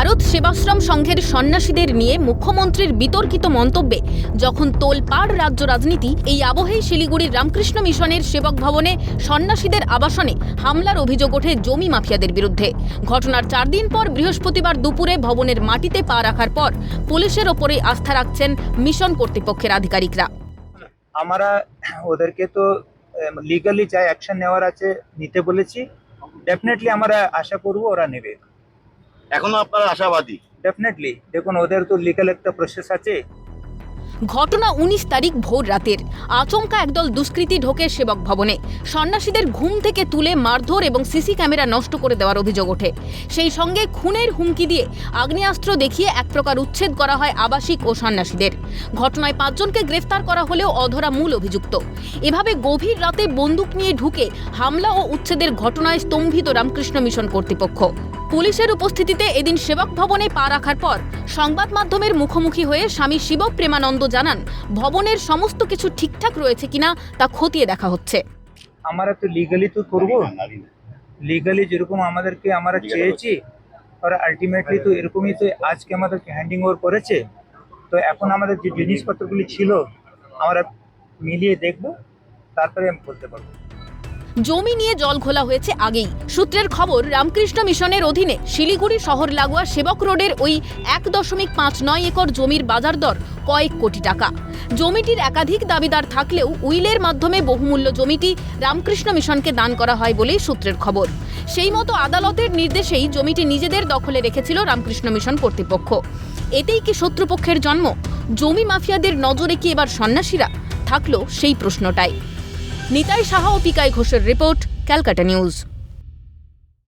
ভারত সেবাশ্রম সংঘের সন্ন্যাসীদের নিয়ে মুখ্যমন্ত্রীর বিতর্কিত মন্তব্যে, যখন তোলপাড় রাজ্য রাজনীতি, এই আবহেই শিলিগুড়ির রামকৃষ্ণ মিশনের সেবক ভবনে সন্ন্যাসীদের আবাসনে হামলার অভিযোগ ওঠে জমি মাফিয়াদের বিরুদ্ধে। ঘটনার চার দিন পর বৃহস্পতিবার দুপুরে ভবনের মাটিতে পা রাখার পর পুলিশের ওপরে আস্থা রাখছেন মিশন কর্তৃপক্ষের আধিকারিকরা। আমরা ওদেরকে তো লিগালি যা অ্যাকশন নেওয়ার আছে নিতে বলেছি। ডেফিনেটলি আমরা আশা করব ওরা নেবে। এখনও আপনারা আশাবাদী? ডেফিনেটলি দেখুন ওদের তো লিগাল একটা প্রসেস আছে। ঘটনা উনিশ তারিখ ভোর রাতের। আচমকা একদল দুষ্কৃতী ঢোকে সেবক ভবনে। সন্ন্যাসীদের ঘুম থেকে তুলে মারধর এবং সিসি ক্যামেরা নষ্ট করে দেওয়ার অভিযোগ ওঠে। সেই সঙ্গে খুনের হুমকি দিয়ে আগ্নেয়াস্ত্র দেখিয়ে এক প্রকার উচ্ছেদ করা হয় আবাসিক ও সন্ন্যাসীদের। ঘটনায় পাঁচজনকে গ্রেফতার করা হলেও অধরা মূল অভিযুক্ত। এভাবে গভীর রাতে বন্দুক নিয়ে ঢুকে হামলা ও উচ্ছেদের ঘটনায় স্তম্ভিত রামকৃষ্ণ মিশন কর্তৃপক্ষ। পুলিশের উপস্থিতিতে এদিন সেবক ভবনে পা রাখার পর সংবাদ মাধ্যমের মুখোমুখি হয়ে স্বামী শিব প্রেমানন্দ জানান, ভবনের সমস্ত কিছু ঠিকঠাক রয়েছে কিনা তা খতিয়ে দেখা হচ্ছে। আমরা তো লিগালি তো করব? লিগালি যেরকম আমাদেরকে আমরা চেয়েছি, আর আলটিমেটলি তো এরকমই তো আজকে আমাদেরকে হ্যান্ডিং ওভার করেছে, তো এখন আমাদের যে জিনিসপত্রগুলি ছিল, আমরা মিলিয়ে দেখব, তারপরে আমি বলতে পারব। জমি নিয়ে জল খোলা হয়েছে আগেই। সূত্রের খবর, রামকৃষ্ণ মিশনের অধীনে শিলিগুড়ি শহর লাগোয়া সেবক রোডের ওই এক দশমিক পাঁচ নয় একর জমির বাজার দর কয়েক কোটি টাকা। জমিটির একাধিক দাবিদার থাকলেও উইলের মাধ্যমে বহুমূল্য জমিটি রামকৃষ্ণ মিশনকে দান করা হয় বলেই সূত্রের খবর। সেই মতো আদালতের নির্দেশেই জমিটি নিজেদের দখলে রেখেছিল রামকৃষ্ণ মিশন কর্তৃপক্ষ। এতেই কি শত্রুপক্ষের জন্ম? জমি মাফিয়াদের নজরে কি এবার সন্ন্যাসীরা? থাকল সেই প্রশ্নটাই। নিতাই সাহা ও পিকাই ঘোষের রিপোর্ট ক্যালকাটা নিউজ।